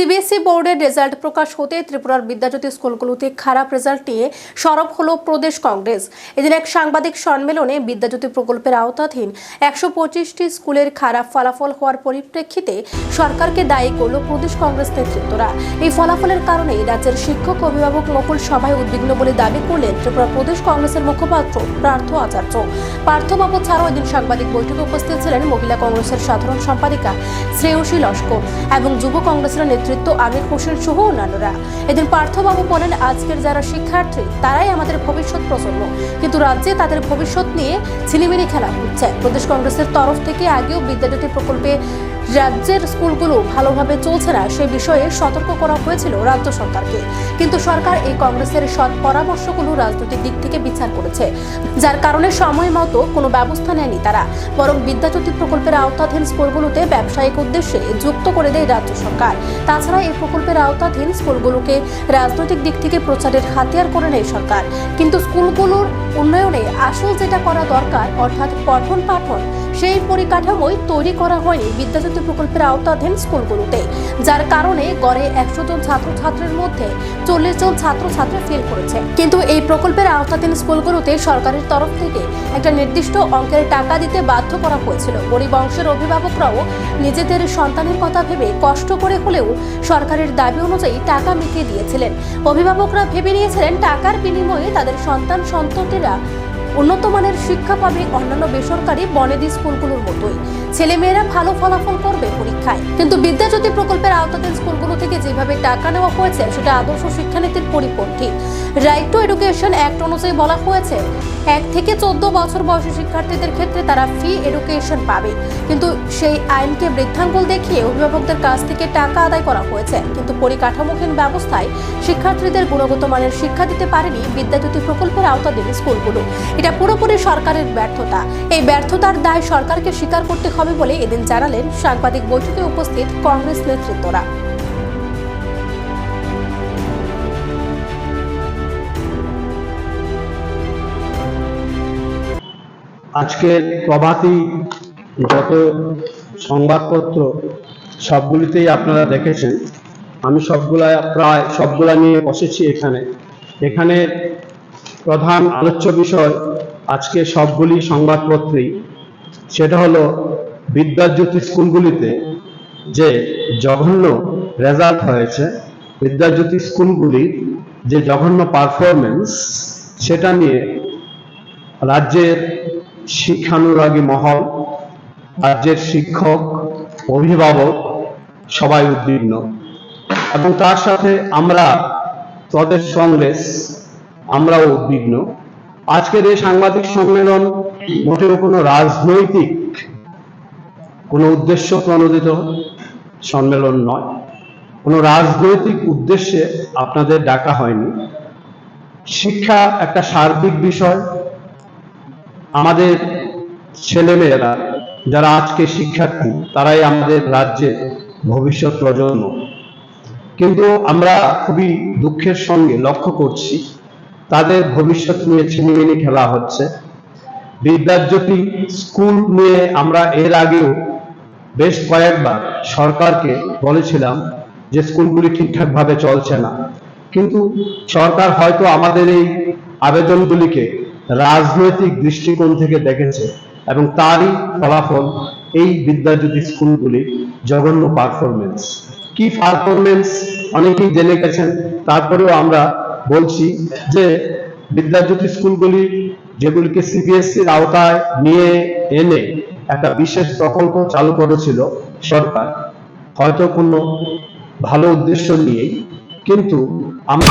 CBSE বোর্ডের result প্রকাশ হতে ত্রিপুরার বিদ্যাজ্যোতি স্কুলগুলোতে খারাপ রেজাল্ট নিয়ে সরব হলো প্রদেশ কংগ্রেস। এদিন এক সাংবাদিক সম্মেলনে বিদ্যাজ্যোতি প্রকল্পের আওতাধীন একশো পঁচিশটি স্কুলের খারাপ ফলাফল হওয়ার পরিপ্রেক্ষিতে সরকারকে দায়ী করল প্রদেশ কংগ্রেস নেতৃত্বরা। এই ফলাফলের কারণেই রাজ্যের শিক্ষক অভিভাবক নকুল সভায় উদ্বিগ্ন বলে দাবি করলেন ত্রিপুরা প্রদেশ কংগ্রেসের মুখপাত্র পার্থ আচার্য। পার্থবাবু ছাড়াও এদিন সাংবাদিক বৈঠকে উপস্থিত ছিলেন মহিলা কংগ্রেসের সাধারণ সম্পাদিকা শ্রেয়সী লস্কর এবং যুব কংগ্রেসের নেতৃত্ব আমির হোসেন সহ অন্যান্যরা। এদিন পার্থবাবু বলেন, আজকের যারা শিক্ষার্থী, তারাই আমাদের ভবিষ্যৎ প্রজন্ম। কিন্তু রাজ্যে তাদের ভবিষ্যৎ নিয়ে ছিনিমিনি খেলা হচ্ছে। প্রদেশ কংগ্রেসের তরফ থেকে আগেও বিদ্যাজ্যোতি প্রকল্পে রাজ্যের স্কুলগুলো ভালোভাবে চলছে না, সে বিষয়ে সতর্ক করা হয়েছিল রাজ্য সরকারকে। কিন্তু সরকার এই কংগ্রেসের সৎ পরামর্শগুলো রাজনৈতিক দিক থেকে বিচার করেছে। যার কারণে সময় মতো কোনো ব্যবস্থা নেয়নি তারা। বরং বিদ্যাজ্যোতি প্রকল্পের আওতাধীন স্কুলগুলোতে ব্যবসায়িক উদ্দেশ্যে যুক্ত করে দেয় রাজ্য সরকার। তাছাড়া এই প্রকল্পের আওতাধীন স্কুলগুলোকে রাজনৈতিক দিক থেকে প্রচারের হাতিয়ার করে নেয় সরকার। কিন্তু স্কুলগুলোর উন্নয়নে আসল যেটা করা দরকার, অর্থাৎ পঠন পাঠন সেই পরিকাঠামোই তৈরি করা হয়নি বিদ্যাজ্যোতি প্রকল্পের আওতাধীন স্কুলগুলোতে, যার কারণে গড়ে একশো জন ছাত্রছাত্রীর মধ্যে চল্লিশ জন ছাত্রছাত্রী ফেল করেছে। কিন্তু এই প্রকল্পের আওতাধীন স্কুলগুলোতে সরকারের তরফ থেকে একটা নির্দিষ্ট অঙ্কের টাকা দিতে বাধ্য করা হয়েছিল। গরিব অংশের অভিভাবকরাও নিজেদের সন্তানের কথা ভেবে কষ্ট করে হলেও সরকারের দাবি অনুযায়ী টাকা মিটিয়ে দিয়েছিলেন। অভিভাবকরা ভেবে নিয়েছিলেন, টাকার বিনিময়ে তাদের সন্তান সন্ততিরা উন্নত মানের শিক্ষা পাবে অন্যান্য বেসরকারি বনেদি স্কুলগুলোর মতোই। ছেলেমেয়েরা ভালো ফলাফল করবে পরীক্ষায়। কিন্তু বিদ্যাজ্যোতি প্রকল্পের আওতাধীন স্কুলগুলো থেকে যেভাবে টাকা নেওয়া হয়েছে, সেটা আদর্শ শিক্ষানীতির পরিপন্থী। রাইট টু এডুকেশন অ্যাক্ট অনুযায়ী বলা হয়েছে, এক থেকে চোদ্দ বছর বয়সী শিক্ষার্থীদের ক্ষেত্রে তারা ফ্রি এডুকেশন পাবে। কিন্তু সেই আইনকে বৃদ্ধাঙ্গুল দেখিয়ে অভিভাবকদের কাছ থেকে টাকা আদায় করা হয়েছে। কিন্তু পরিকাঠামোহীন ব্যবস্থায় শিক্ষার্থীদের গুণগত মানের শিক্ষা দিতে পারেনি বিদ্যাজ্যোতি প্রকল্পের আওতাধীন স্কুলগুলো। এটা পুরোপুরি সরকারের ব্যর্থতা। এই ব্যর্থতার দায় সরকারকে স্বীকার করতে হবে বলে এদিন জানালেন সাংবাদিক বৈঠকে উপস্থিত কংগ্রেস নেতৃত্বরা। আজকের প্রভাতী যত সংবাদপত্র সবগুলিতেই আপনারা দেখেছেন। আমি সবগুলা প্রায় সবগুলা নিয়ে বসেছি এখানে। এখানে প্রধান আলোচ্য বিষয় আজকে সবগুলি সংবাদপত্রেই। সেটা হলো বিদ্যাজ্যোতি স্কুলগুলিতে যে জঘন্য রেজাল্ট হয়েছে, বিদ্যাজ্যোতি স্কুলগুলির যে জঘন্য পারফরমেন্স সেটা নিয়ে রাজ্যের শিক্ষানুরাগী মহল, রাজ্যের শিক্ষক, অভিভাবক সবাই উদ্বিগ্ন। এবং তার সাথে আমরা প্রদেশ কংগ্রেস আমরাও উদ্বিগ্ন। আজকের এই সাংবাদিক সম্মেলন মোটেও কোনো রাজনৈতিক কোনো উদ্দেশ্য প্রণোদিত সম্মেলন নয়। কোনো রাজনৈতিক উদ্দেশ্যে আপনাদের ডাকা হয়নি। শিক্ষা একটা সার্বিক বিষয়। আমাদের ছেলেমেয়েরা যারা আজকে শিক্ষার্থী, তারাই আমাদের রাজ্যের ভবিষ্যৎ প্রজন্ম। কিন্তু আমরা খুবই দুঃখের সঙ্গে লক্ষ্য করছি, তাদের ভবিষ্যৎ নিয়ে ছিনিমিনি খেলা হচ্ছে। বিদ্যাজ্যোতি স্কুল নিয়ে আমরা এর আগেও বেশ কয়েকবার সরকারকে বলেছিলাম যে স্কুলগুলি ঠিকঠাকভাবে চলছে না। কিন্তু সরকার হয়তো আমাদের এই আবেদনগুলিকে রাজনৈতিক দৃষ্টিকোণ থেকে দেখেছে এবং তারই ফলাফল এই বিদ্যাজ্যোতি স্কুলগুলি জঘন্য পারফরমেন্স কি পারফরমেন্স অনেকেই জেনে গেছেন, তারপরেও আমরা বলছি যে বিদ্যাজ্যোতি স্কুলগুলি যেগুলিকে সিবিএসসির আওতায় নিয়ে এনে একটা বিশেষ প্রকল্প চালু করেছিল সরকার। হয়তো কোনো ভালো উদ্দেশ্য নিয়েই কিন্তু আমরা